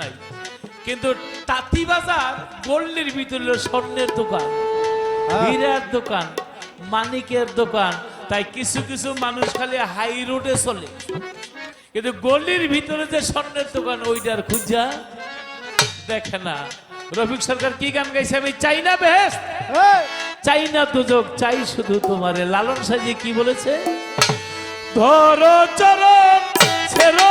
নাই। কিন্তু তাঁতি বাজার গোল্ডের ভিতরে স্বর্ণের দোকান হ্যাঁ। হীরার দোকান মানিকের দোকান তাই কিছু কিছু মানুষ খালি হাই রোডে চলে। কিন্তু গলির ভিতরে যে স্বর্ণের দোকান ওইটার খুঁজা দেখে না। রফিক সরকার কি গান গাইছে? আমি চাই না বেশ চাই না দুযোগ চাই শুধু তোমারে। লালন সাজিয়ে কি বলেছে? ধরো চরণ ছেড়ো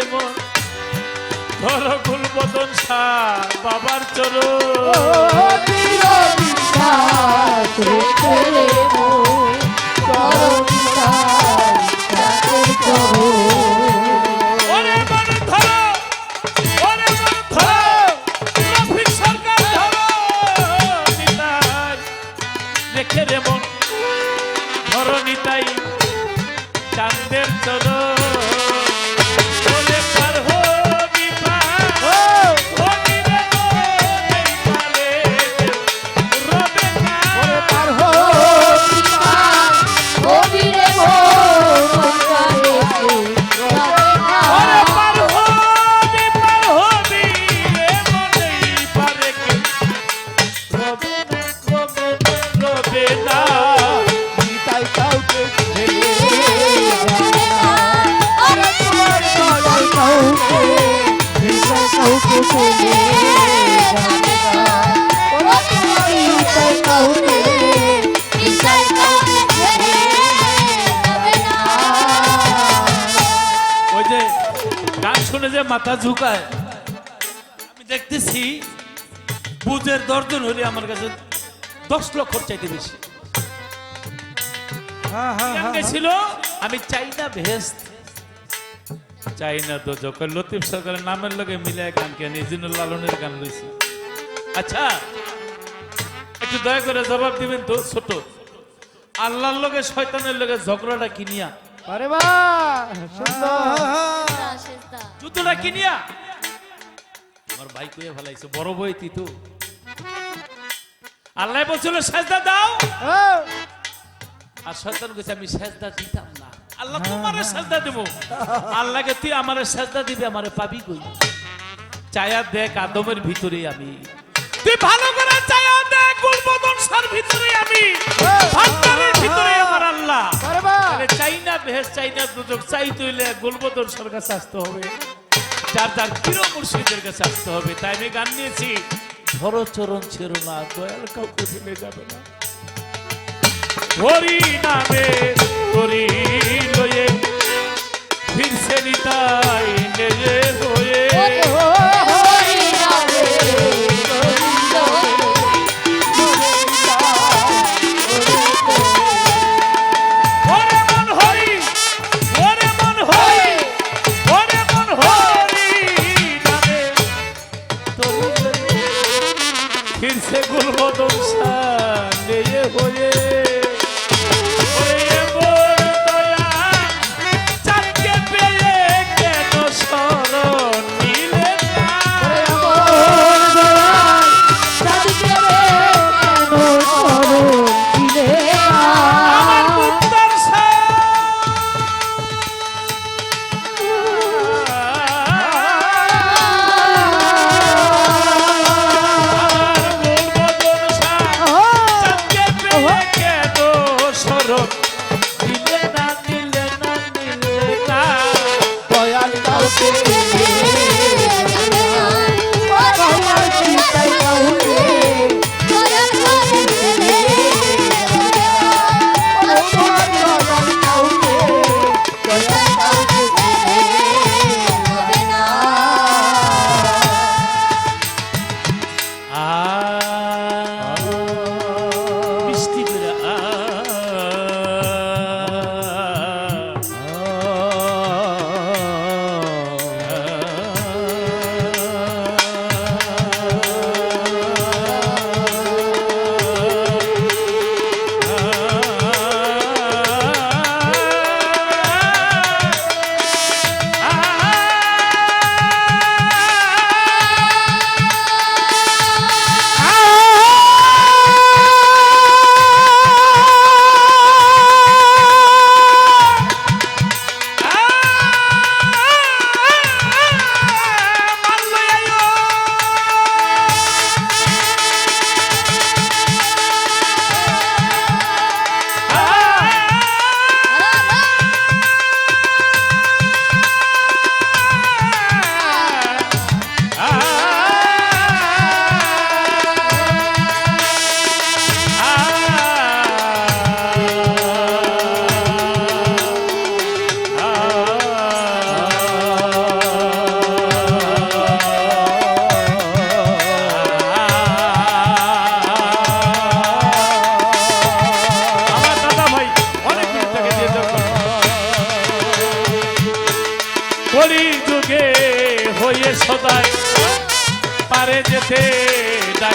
দেব। ধর গুলবদন শাহ বাবার বিশ্বাস রেখে মো, চরণ তাই তাকে চরণ। শুনে যে মাথা ঝুঁকায় আমি দেখতেছি বুঝের দর্জন হলে আমার কাছে দশ লক্ষ চাইতে বেশি। হ্যাঁ, হ্যাঁ, হ্যাঁ, গেছিল আমি চাই না ভেস্ট চাই না তো যখন লতিফ সরকারের নামের লগে মিলে গান কেন ইজিনুল লালনের গান রয়েছে। আচ্ছা একটু দয়া করে জবাব দিবেন তো ছোট। আল্লাহর লগে শয়তানের লগে ঝগড়াটা কিনিয়া আরে জুতোটা কিনিয়া আমার ভাই কইয়া ফেলাইছে বড় বই তিতু আল্লাহ বলছিল সেজদা দাও। আর শয়তান কইছে আমি সেজদা দিতাম। আল্লাহ তোমারে সেজদা দেব। আল্লাহকে তুই আমারে সেজদা দিবি আমারে পাবি কই? চায়া দেখ আদমের ভিতরে আমি। তুই ভালো করে চায়া দেখ গুলবদন সার ভিতরে আমি। ভান্ডারের ভিতরে আমার আল্লাহ। আরে চাই না বেহেস চাই না দুদক চাই তৈলে গুলবদন সর কাছে আসতে হবে। যার যার প্রিয় মুর্শিদের কাছে আসতে হবে তাই আমি গান নিয়েছি। ধরো চরণ ছেড়ো না দয়াল কাউকে ফেলে যাবে না। হরি নামে হরি লয়ে ফিরছে নিতাই নেজে হয়ে।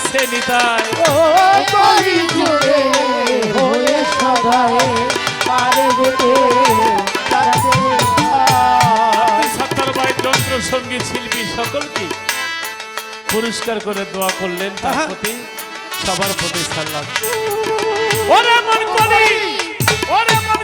ডাকছে নিতাই। ও যুগে হয়ে সদায় পারে যেতে যাচ্ছে বাই যন্ত্র সংগীত শিল্পী সকলকে পুরস্কার করে দোয়া করলেন তার প্রতি সবার প্রতি সাল্লাম ওরে মন ওরে মন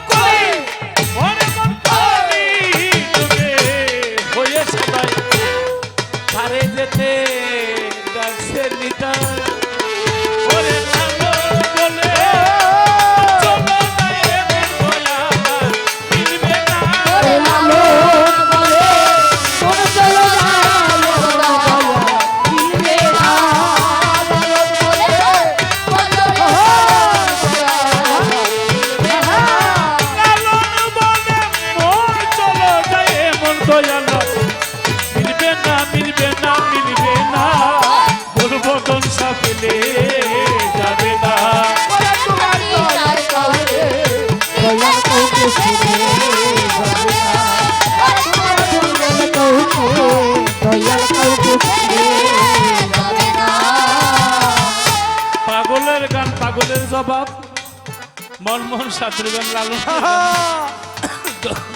মনমোহন শাস্ত্রী গান লালন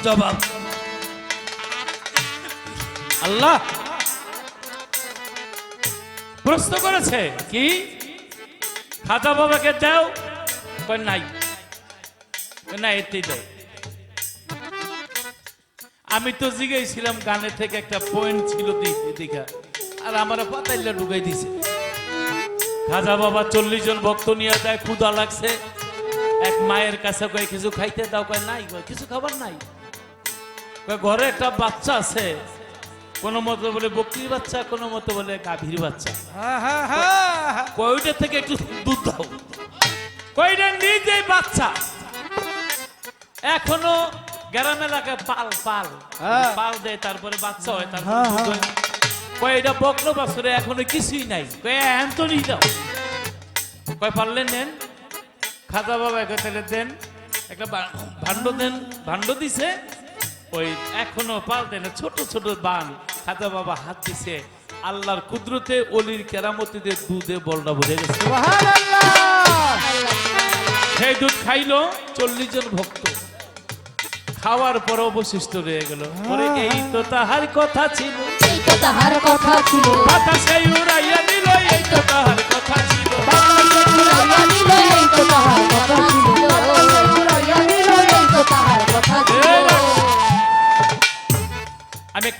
জবাব। আল্লাহ। প্রশ্ন করেছে কি? খাজা বাবাকে দাও। নাই। না এতেই দাও। আমি তো জিগেছিলাম গানে থেকে একটা পয়েন্ট ছিল দীঘা। আর আমার পাতাইলে ঢুকাই দিছে। খাজা বাবা চল্লিশ জন ভক্ত নিয়ে যায় ক্ষুদা লাগছে। এক মায়ের কাছে কয় কিছু খাইতে দাও? কয় নাই কিছু খাবার নাই। কয় ঘরে একটা বাচ্চা আছে। কোনো মতো বলে বকরির বাচ্চা কোনো মতো বলে গাভীর বাচ্চা। কয় ওইটা থেকে একটু দুধ দাও। কয়টা নিজে বাচ্চা। এখনও গ্রাম এলাকায় পাল পাল। পাল দেয় তারপরে বাচ্চা হয় তারপরে। কয় এটা বকলো বাছরে এখনও কিছুই নাই। কয় অ্যান্টনি দাও। কয় পারলেন নেন। খাজা বাবা তাহলে দেন। একটা ভাণ্ড দেন ভাণ্ড দিছে। ওই এখনও পাল দেন ছোট ছোট বান খাজা বাবা হাত দিছে। আল্লাহর কুদরতে অলির কেরামতিতে দুধে বলটা ভরে গেছে। সেই দুধ খাইলো চল্লিশ জন ভক্ত। খাওয়ার পর অবশিষ্ট রয়ে গেল। এই তো তাহার কথা ছিল। তাহার কথা ছিল। বাতাসে উড়াইয়া কথা ছিল।